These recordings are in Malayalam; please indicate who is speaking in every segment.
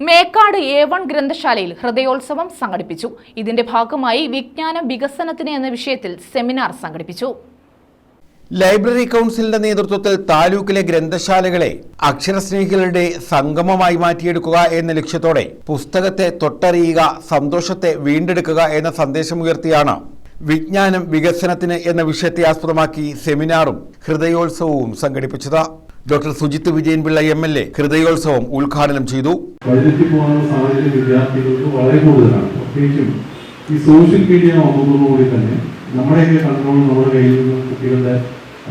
Speaker 1: മേക്കാട് എ വൺ ഗ്രന്ഥശാലയിൽ ഹൃദയോത്സവം സംഘടിപ്പിച്ചു. ഇതിന്റെ ഭാഗമായി വിജ്ഞാന വികസനത്തിന് എന്ന വിഷയത്തിൽ സെമിനാർ സംഘടിപ്പിച്ചു.
Speaker 2: ലൈബ്രറി കൗൺസിലിന്റെ നേതൃത്വത്തിൽ താലൂക്കിലെ ഗ്രന്ഥശാലകളെ അക്ഷരസ്നേഹികളുടെ സംഗമമായി മാറ്റിയെടുക്കുക എന്ന ലക്ഷ്യത്തോടെ പുസ്തകത്തെ തൊട്ടറിയുക സന്തോഷത്തെ വീണ്ടെടുക്കുക എന്ന സന്ദേശമുയർത്തിയാണ് വിജ്ഞാനം വികസനത്തിന് എന്ന വിഷയത്തെ ആസ്പദമാക്കി സെമിനാറും ഹൃദയോത്സവവും സംഘടിപ്പിച്ചത്. Doctor Sujith Vijayanpillai M L A ഹൃദയോത്സവം ഉദ്ഘാടനം ചെയ്തു.
Speaker 3: പോകാനുള്ള സാഹചര്യം വിദ്യാർത്ഥികൾക്ക് വളരെ കൂടുതലാണ്. പ്രത്യേകിച്ചും ഈ സോഷ്യൽ മീഡിയ വന്നതോടുകൂടി തന്നെ നമ്മുടെയൊക്കെ കൺട്രോൾ നമ്മുടെ കയ്യിൽ നിന്ന് കുട്ടികളുടെ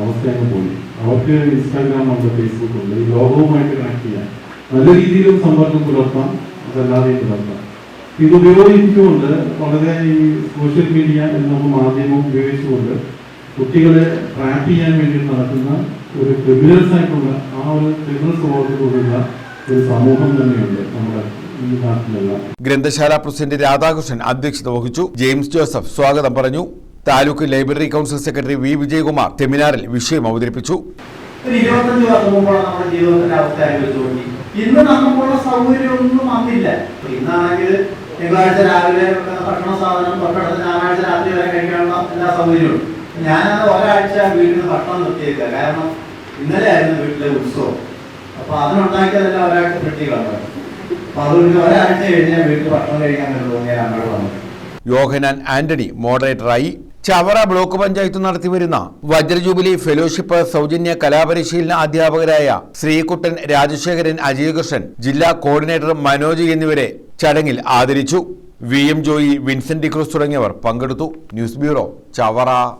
Speaker 3: അവസ്ഥ അങ്ങ് പോയി. അവർക്ക് ഇൻസ്റ്റാഗ്രാം ഉണ്ട് ഫേസ്ബുക്ക് ഉണ്ട് ഈ ലോകവുമായിട്ട് കണക്ട് ചെയ്യാൻ. നല്ല രീതിയിലും സമ്പർക്കം പുലർത്താം അതല്ലാതെയും പുലർത്താം. ഇത് ഉപയോഗിച്ചുകൊണ്ട് വളരെ ഈ സോഷ്യൽ മീഡിയ എന്ന മാധ്യമം ഉപയോഗിച്ചുകൊണ്ട് കുട്ടികളെ ട്രാപ്പ് ചെയ്യാൻ വേണ്ടി നടക്കുന്ന ഒരു ക്രിമിനൽസ് ആയിട്ടുള്ള ആ ഒരു ക്രിമിനൽ സ്വഭാവത്തിലുള്ള ഒരു സമൂഹം തന്നെയുണ്ട് നമ്മുടെ
Speaker 2: ഗ്രന്ഥശാല പ്രസിഡന്റ് രാധാകൃഷ്ണൻ അധ്യക്ഷത വഹിച്ചു. ജെയിംസ് ജോസഫ് സ്വാഗതം പറഞ്ഞു. Taluk library council secretary V. Vijayakumar സെമിനാറിൽ വിഷയം അവതരിപ്പിച്ചു.
Speaker 4: ഇരുപത്തഞ്ച് വർഷം മുമ്പാണ് നമ്മുടെ ജീവിതത്തിന്റെ അവസ്ഥ നോക്കി ഇന്ന് നമുക്കുള്ള സൗകര്യമൊന്നും വന്നില്ല. ഇന്നാണെങ്കിൽ തിങ്കളാഴ്ച രാവിലെ ഭക്ഷണ സാധനം തൊട്ടടുത്ത് ഞായറാഴ്ച രാത്രി വരെ കഴിക്കാനുള്ള എല്ലാ സൗകര്യവും ഞാനത് ഒരാഴ്ച നിന്ന് ഭക്ഷണം നിർത്തിയേക്കുക കാരണം ഇന്നലെ ആയിരുന്നു വീട്ടിലെ ഉത്സവം. അപ്പൊ അതിനുണ്ടാക്കിയതെല്ലാം ഒരാഴ്ച പെട്ടി കണ്ടു അപ്പൊ അതുകൊണ്ട് ഒരാഴ്ച കഴിഞ്ഞാൽ വീട്ടിൽ ഭക്ഷണം കഴിക്കാൻ വരുമ്പോൾ ഞാൻ അങ്ങോട്ട് വന്നു.
Speaker 2: യോഹനാൻ ആന്റണി മോഡറേറ്ററായി ചവറ ബ്ലോക്ക് പഞ്ചായത്ത് നടത്തിവരുന്ന വജ്രജൂബിലി ഫെലോഷിപ്പ് സൗജന്യ കലാപരിശീലന അധ്യാപകരായ ശ്രീകുട്ടൻ രാജശേഖരൻ അജയകൃഷ്ണൻ ജില്ലാ കോർഡിനേറ്റർ മനോജ് എന്നിവരെ ചടങ്ങിൽ ആദരിച്ചു. V M Joy Vincent D'Cruz തുടങ്ങിയവർ പങ്കെടുത്തു. News bureau Chavara.